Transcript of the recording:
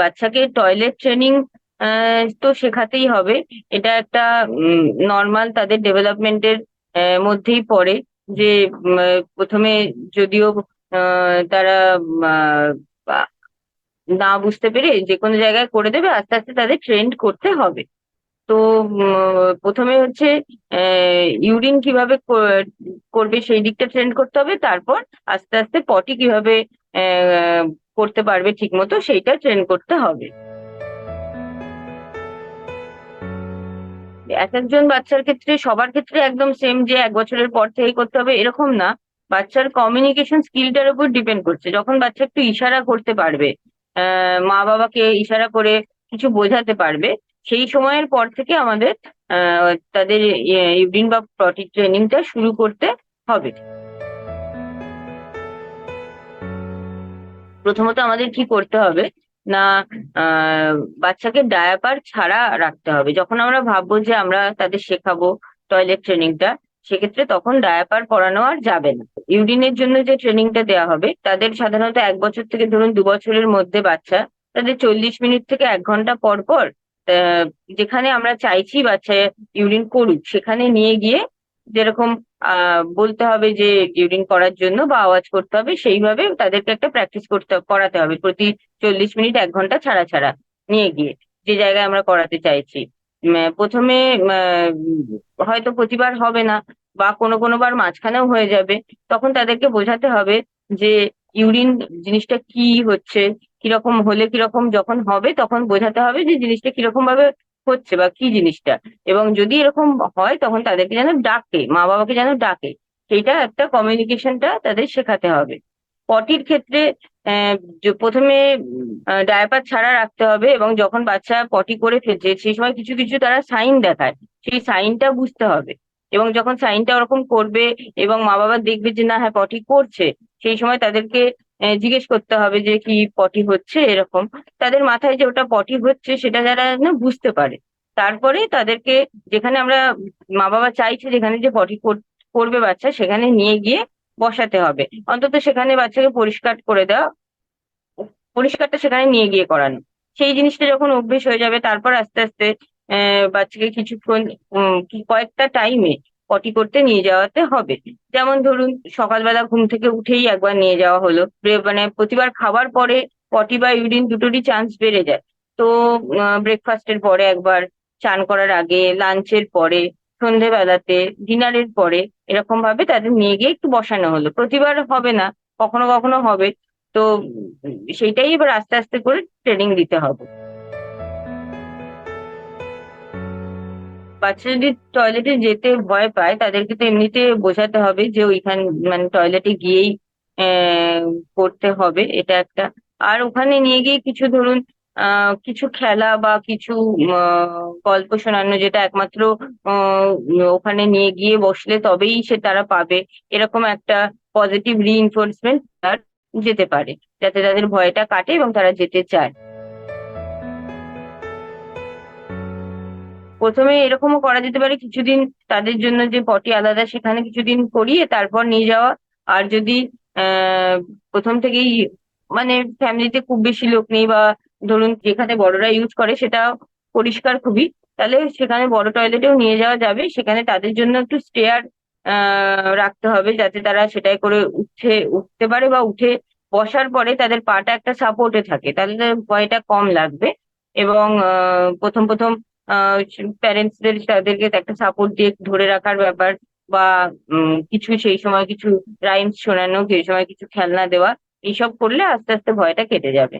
বাচ্চাকে toilet training তো শেখাতেই হবে। এটা একটা নর্মাল তাদের ডেভেলপমেন্টের মধ্যেই পড়ে যে প্রথমে যদিও তারা না বুঝতে পেরে যে কোনো জায়গায় করে দেবে, আস্তে আস্তে তাদের ট্রেন্ড করতে হবে। তো প্রথমে হচ্ছে ইউরিন কীভাবে করবে সেই দিকটা ট্রেন্ড করতে হবে, তারপর আস্তে আস্তে পটি কীভাবে করতে পারবে ঠিক মতো সেইটা ট্রেন করতে হবে। এক একজন বাচ্চার ক্ষেত্রে, সবার ক্ষেত্রে একদম সেম যে এক বছরের পর থেকেই করতে হবে, এরকম না। বাচ্চার কমিউনিকেশন স্কিলটার উপর ডিপেন্ড করছে। যখন বাচ্চা একটু ইশারা করতে পারবে মা বাবাকে ইশারা করে কিছু বোঝাতে পারবে, সেই সময়ের পর থেকে আমাদের তাদের ইউরিন বা পটি ট্রেনিংটা শুরু করতে হবে। প্রথমত আমাদের কি করতে হবে? না বাচ্চাকে ডায়াপার ছাড়া রাখতে হবে। যখন আমরা ভাববো যে আমরা তাদের শেখাবো টয়লেট ট্রেনিংটা সেক্ষেত্রে তখন ডায়াপার পরানো আর যাবে না। ইউরিনের জন্য যে ট্রেনিংটা দেওয়া হবে, তাদের সাধারণত এক বছর থেকে ধরুন দু বছরের মধ্যে বাচ্চা, তাদের চল্লিশ মিনিট থেকে এক ঘণ্টা পর পর যেখানে আমরা চাইছি বাচ্চা ইউরিন করুক, সেখানে নিয়ে গিয়ে যেরকম বলতে হবে যে ইউরিন করার জন্য বা আওয়াজ করতে হবে, সেইভাবে তাদেরকে একটা প্র্যাকটিস করতে, করাতে হবে প্রতি চল্লিশ মিনিট এক ঘণ্টা ছাড়া ছাড়া নিয়ে গিয়ে, যে জায়গায় আমরা করাতে চাইছি। প্রথমে হয়তো প্রতিবার হবে না বা কোনো কোনো বার মাঝখানেও হয়ে যাবে, তখন তাদেরকে বোঝাতে হবে যে ইউরিন জিনিসটা কি হচ্ছে, কীরকম হলে কীরকম যখন হবে, তখন বোঝাতে হবে যে জিনিসটা কীরকম ভাবে হচ্ছে বা কি জিনিসটা? এবং যদি এরকম হয়, তখন তাদেরকে যেন ডাকে, মা বাবাকে যেন ডাকে। সেইটা একটা কমিউনিকেশনটা তাদের শেখাতে হবে। পটির ক্ষেত্রে প্রথমে ডায়াপার ছাড়া রাখতে হবে এবং যখন বাচ্চা পটি করে ফেলছে, সেই সময় কিছু কিছু তারা সাইন দেখায়। সেই সাইনটা বুঝতে হবে। এবং যখন সাইনটা ওরকম করবে এবং মা বাবা দেখবে যে, না হ্যাঁ পটি করছে, সেই সময় তাদেরকে জিজ্ঞেস করতে হবে যে কি পটি হচ্ছে এরকম। তাদের মাথায় যে ওটা পটি হচ্ছে সেটা যারা না বুঝতে পারে। তারপরে তাদেরকে যেখানে আমরা মা বাবা চাইছে যেখানে যে পটি কর- করবে বাচ্চা, সেখানে নিয়ে গিয়ে বসাতে হবে। অন্তত সেখানে বাচ্চাকে পরিষ্কার করে দেওয়া, পরিষ্কারটা সেখানে নিয়ে গিয়ে করানো। সেই জিনিসটা যখন অভ্যেস হয়ে যাবে, তারপর আস্তে আস্তে বাচ্চাকে কিছুক্ষণ কয়েকটা টাইমে পটি করতে নিয়ে যাওয়াতে হবে। যেমন ধরুন, সকালবেলা ঘুম থেকে উঠেই একবার নিয়ে যাওয়া হলো। মানে প্রতিবার খাবার পরে পটি বা ইউরিন দুটোরই চান্স বেড়ে যায়। তো ব্রেকফাস্টের পরে একবার, চান করার আগে লাঞ্চের পরে, সন্ধেবেলাতে ডিনারের পরে এরকম ভাবে তাদের নিয়ে গিয়ে একটু বসানো হলো। প্রতিবার হবে না, কখনো কখনো হবে। তো সেইটাই এবার আস্তে আস্তে করে ট্রেনিং দিতে হবে। বাচ্চা যদি টয়লেটে যেতে ভয় পায়, তাদেরকে তো এমনিতে বোঝাতে হবে যে ওইখান মানে টয়লেটে গিয়েই করতে হবে, এটা একটা। আর ওখানে নিয়ে গিয়ে কিছু ধরুন কিছু খেলা বা কিছু গল্প শোনানো যেটা একমাত্র ওখানে নিয়ে গিয়ে বসলে তবেই সে তারা পাবে। এরকম একটা পজিটিভ রিইনফোর্সমেন্ট তার যেতে পারে, যাতে তাদের ভয়টা কাটে এবং তারা যেতে চায়। প্রথমে এরকমও করা যেতে পারে কিছুদিন তাদের জন্য যে পটি আলাদা সেখানে কিছুদিন করিয়ে তারপর নিয়ে যাওয়া। আর যদি প্রথম থেকেই মানে ফ্যামিলিতে খুব বেশি লোক নেই বা ধরুন যেখানে বড়রা ইউজ করে সেটা পরিষ্কার খুবই, তাহলে সেখানে বড় টয়লেটেও নিয়ে যাওয়া যাবে। সেখানে তাদের জন্য একটু স্টেয়ার রাখতে হবে যাতে তারা সেটাই করে উঠে, উঠতে পারে বা উঠে বসার পরে তাদের পাটা একটা সাপোর্টে থাকে। তাহলে ভয়টা কম লাগবে। এবং প্রথম প্রথম প্যারেন্টসদের তাদেরকে একটা সাপোর্ট দিয়ে ধরে রাখার ব্যাপার বা কিছু সেই সময় কিছু রাইমস শোনানো, সেই সময় কিছু খেলনা দেওয়া, এইসব করলে আস্তে আস্তে ভয়টা কেটে যাবে।